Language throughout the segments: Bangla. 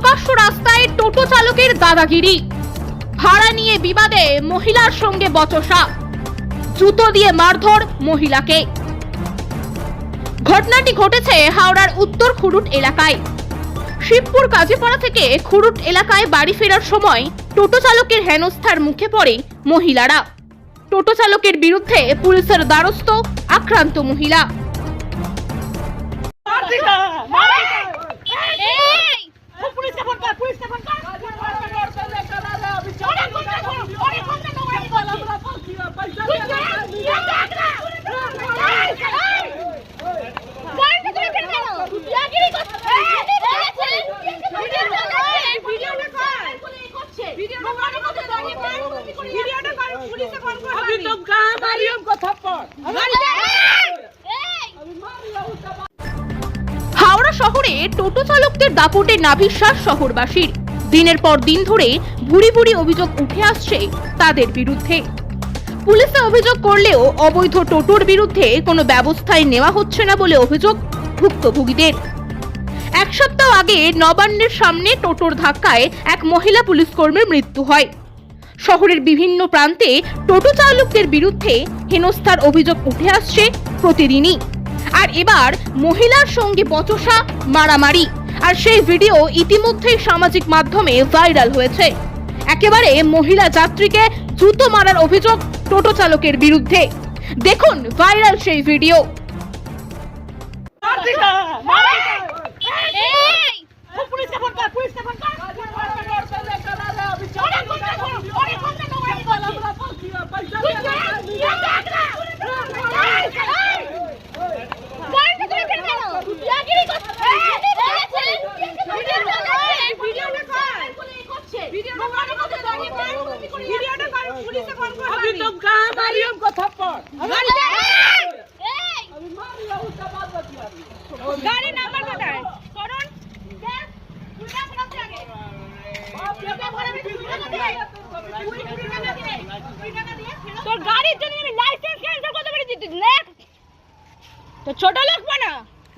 প্রকাশ্য রাস্তায় টোটো চালকের দাদাগিরি। ভাড়া নিয়ে বিবাদে মহিলার সঙ্গে বচসা। জুতো দিয়ে মারধর মহিলাকে। ঘটনাটি ঘটেছে হাওড়ার উত্তর খুরুট এলাকায়। শিবপুর কাজীপাড়া থেকে খুরুট এলাকায় বাড়ি ফেরার সময় টোটো চালকের হেনস্থার মুখে পড়ে মহিলারা। টোটো চালকের বিরুদ্ধে পুলিশের দ্বারস্থ আক্রান্ত মহিলা। ¡Fuiste fantasma! শহরে টোটো চালকদের দাপটে নাভিশ্বাস শহরবাসীর। দিনের পর দিন ধরে ভুরি ভুরি অভিযোগ উঠে আসছে তাদের বিরুদ্ধে। পুলিশে অভিযোগ করলেও অবৈধ টোটোর বিরুদ্ধে কোনো ব্যবস্থাই নেওয়া হচ্ছে না বলে অভিযোগ ভুক্তভোগীদের। এক সপ্তাহ আগে নবান্নের সামনে টোটোর ধাক্কায় এক মহিলা পুলিশ কর্মীর মৃত্যু হয়। শহরের বিভিন্ন প্রান্তে টোটো চালকদের বিরুদ্ধে হেনস্থার অভিযোগ উঠে আসছে প্রতিদিনই। আর এবার মহিলার সঙ্গে বচসা মারামারি। আর সেই ভিডিও ইতিমধ্যেই সামাজিক মাধ্যমে ভাইরাল হয়েছে। একেবারে মহিলা যাত্রীকে জুতো মারার অভিযোগ টোটো চালকের বিরুদ্ধে। দেখুন ভাইরাল সেই ভিডিও। তো ছোট লোক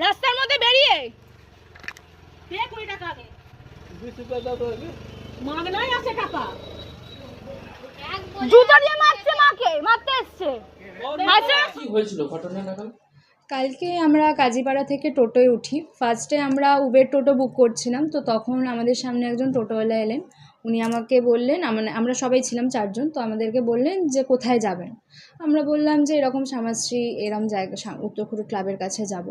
রাস্তার মধ্যে বেরিয়ে। কালকে আমরা কাজীপাড়া থেকে টোটোয় উঠি। ফার্স্টে আমরা উবের টোটো বুক করছিলাম তো তখন আমাদের সামনে একজন টোটোওয়ালা এলেন। উনি আমাকে বললেন আমরা সবাই ছিলাম চারজন তো আমাদেরকে বললেন যে কোথায় যাবেন? আমরা বললাম যে, এরকম শ্যামাশ্রী এরম জায়গা উত্তরখুরু ক্লাবের কাছে যাব।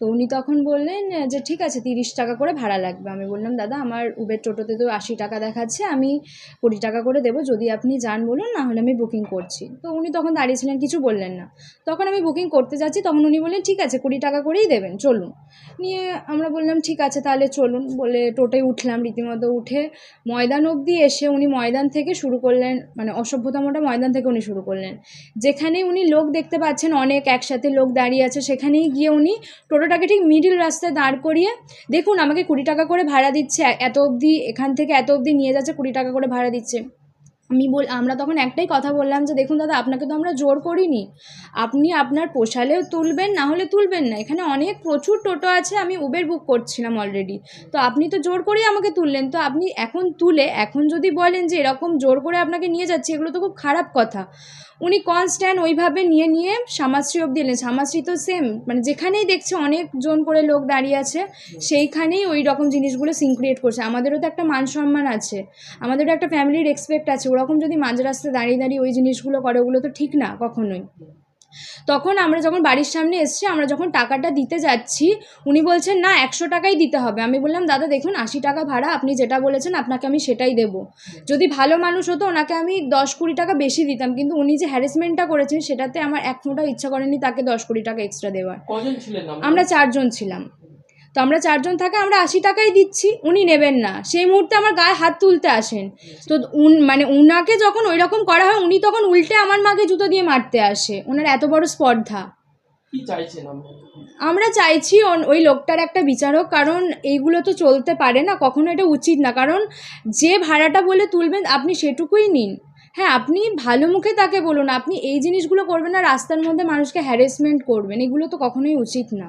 তো উনি তখন বললেন, যে, ঠিক আছে, তিরিশ টাকা করে ভাড়া লাগবে। আমি বললাম, দাদা, আমার উবের টোটোতে তো আশি টাকা দেখাচ্ছে, আমি কুড়ি টাকা করে দেবো। যদি আপনি যান বলুন, না হলে আমি বুকিং করছি। তো উনি তখন দাঁড়িয়েছিলেন, কিছু বললেন না। তখন আমি বুকিং করতে যাচ্ছি, তখন উনি বললেন, ঠিক আছে, কুড়ি টাকা করেই দেবেন, চলুন। নিয়ে আমরা বললাম, ঠিক আছে, তাহলে চলুন। বলে টোটোয় উঠলাম, রীতিমতো উঠে ময়দান অবধি এসে উনি ময়দান থেকে শুরু করলেন মানে অসভ্যতামটা ময়দান থেকে উনি শুরু করলেন। যেখানে উনি লোক দেখতে পাচ্ছেন, অনেক একসাথে লোক দাঁড়িয়ে আছে, সেখানেই গিয়ে উনি টোটোটাকে ঠিক মিডিল রাস্তায় দাঁড় করিয়ে, দেখুন আমাকে কুড়ি টাকা করে ভাড়া দিচ্ছে, এত অবধি, এখান থেকে এত অবধি নিয়ে যাচ্ছে, কুড়ি টাকা করে ভাড়া দিচ্ছে। আমি বল, আমরা তখন একটাই কথা বললাম যে, দেখুন দাদা, আপনাকে তো আমরা জোর করিনি। আপনি আপনার পোষালেও তুলবেন, না হলে তুলবেন না। এখানে অনেক প্রচুর টোটো আছে, আমি উবের বুক করছিলাম অলরেডি তো আপনি তো জোর করেই আমাকে তুললেন। তো আপনি এখন তুলে, এখন যদি বলেন যে, এরকম জোর করে আপনাকে নিয়ে যাচ্ছি, এগুলো তো খুব খারাপ কথা। উনি কনস্ট্যান্ট ওইভাবে নিয়ে নিয়ে সামাশ্রী অব্দি এলেন। সামাশ্রী তো সেম মানে যেখানেই দেখছে অনেকজন করে লোক দাঁড়িয়ে আছে, সেইখানেই ওই রকম জিনিসগুলো সিন ক্রিয়েট করছে। আমাদেরও তো একটা মান সম্মান আছে। আমাদেরও একটা ফ্যামিলির এক্সপেক্ট আছে। ওরকম যদি মাঝ রাস্তায় দাঁড়িয়ে দাঁড়িয়ে ওই জিনিসগুলো করে ওগুলো তো ঠিক না কখনোই। তখন আমরা যখন বাড়ির সামনে এসছি আমরা যখন টাকাটা দিতে যাচ্ছি উনি বলছেন না একশো টাকাই দিতে হবে। আমি বললাম দাদা দেখুন আশি টাকা ভাড়া আপনি যেটা বলেছেন আপনাকে আমি সেটাই দেবো। যদি ভালো মানুষ হতো ওনাকে আমি দশ কুড়ি টাকা বেশি দিতাম কিন্তু উনি যে হ্যারাসমেন্টটা করেছেন সেটাতে আমার এক ফোঁটাও ইচ্ছা করেনি তাকে দশ কুড়ি টাকা এক্সট্রা দেওয়ার? আমরা চারজন ছিলাম। তো আমরা চারজন থাকে আমরা আশি টাকাই দিচ্ছি উনি নেবেন না। সেই মুহূর্তে আমার গায়ে হাত তুলতে আসেন। তো উন মানে উনাকে যখন ওই রকম করা হয় উনি তখন উল্টে আমার মাকে জুতো দিয়ে মারতে আসে। ওনার এত বড় স্পর্ধা। আমরা চাইছি ওই লোকটার একটা বিচার হোক কারণ এইগুলো তো চলতে পারে না কখনো এটা উচিত না। কারণ যে ভাড়াটা বলে তুলবেন আপনি সেটুকুই নিন। হ্যাঁ আপনি ভালো মুখে তাকে বলুন আপনি এই জিনিসগুলো করবেন না রাস্তার মধ্যে মানুষকে হ্যারেসমেন্ট করবেন এগুলো তো কখনোই উচিত না।